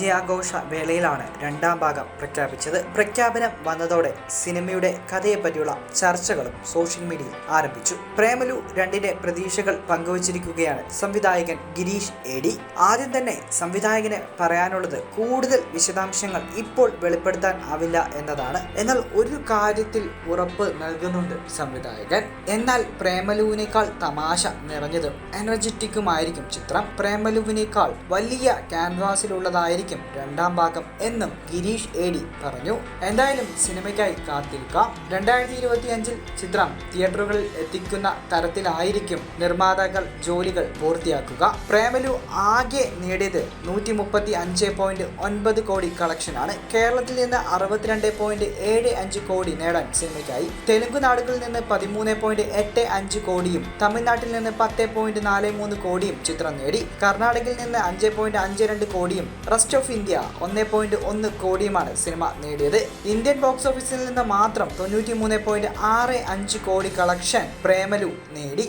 വിജയാഘോഷ വേളയിലാണ് രണ്ടാം ഭാഗം പ്രഖ്യാപിച്ചത്. പ്രഖ്യാപനം വന്നതോടെ സിനിമയുടെ കഥയെപ്പറ്റിയുള്ള ചർച്ചകളും സോഷ്യൽ മീഡിയയിൽ ആരംഭിച്ചു. പ്രേമലു രണ്ടിന്റെ പ്രതീക്ഷകൾ പങ്കുവച്ചിരിക്കുകയാണ് സംവിധായകൻ ഗിരീഷ് എഡി ആദ്യം തന്നെ സംവിധായകന് പറയാനുള്ളത് കൂടുതൽ വിശദാംശങ്ങൾ ഇപ്പോൾ വെളിപ്പെടുത്താൻ ആവില്ല എന്നതാണ്. എന്നാൽ ഒരു കാര്യത്തിൽ ഉറപ്പ് നൽകുന്നുണ്ട് സംവിധായകൻ. എന്നാൽ പ്രേമലുവിനേക്കാൾ തമാശ നിറഞ്ഞതും എനർജറ്റിക്കുമായിരിക്കും ചിത്രം. പ്രേമലുവിനേക്കാൾ വലിയ ക്യാൻവാസിലുള്ളതായിരിക്കും രണ്ടാം ഭാഗം എന്നും ഗിരീഷ് എഡി പറഞ്ഞു. എന്തായാലും സിനിമയ്ക്കായി കാത്തിരിക്കാം. രണ്ടായിരത്തി ഇരുപത്തി അഞ്ചിൽ ചിത്രം തിയേറ്ററുകളിൽ എത്തിക്കുന്ന തരത്തിലായിരിക്കും നിർമ്മാതാക്കൾ ജോലികൾ പൂർത്തിയാക്കുക. പ്രേമലു ആകെ നേടിയത് നൂറ്റി മുപ്പത്തി അഞ്ച് പോയിന്റ് ഒൻപത് കോടി കളക്ഷനാണ്. കേരളത്തിൽ നിന്ന് അറുപത്തിരണ്ട് പോയിന്റ് ഏഴ് അഞ്ച് കോടി നേടാൻ സിനിമയ്ക്കായി. തെലുങ്ക് നാടുകളിൽ നിന്ന് പതിമൂന്ന് പോയിന്റ് എട്ട് അഞ്ച് കോടിയും തമിഴ്നാട്ടിൽ നിന്ന് പത്ത് പോയിന്റ് നാല് മൂന്ന് കോടിയും ചിത്രം നേടി. കർണാടകയിൽ നിന്ന് അഞ്ച് പോയിന്റ് അഞ്ച് രണ്ട് കോടിയും റെസ്റ്റ് ഓഫ് ഇന്ത്യ ഒന്ന് പോയിന്റ് ഒന്ന് കോടിയുമാണ് സിനിമ നേടിയത്. ഇന്ത്യൻ ബോക്സ് ഓഫീസിൽ നിന്ന് മാത്രം തൊണ്ണൂറ്റി മൂന്ന് പോയിന്റ് ആറ് അഞ്ച് കോടി കളക്ഷൻ പ്രേമലു നേടി.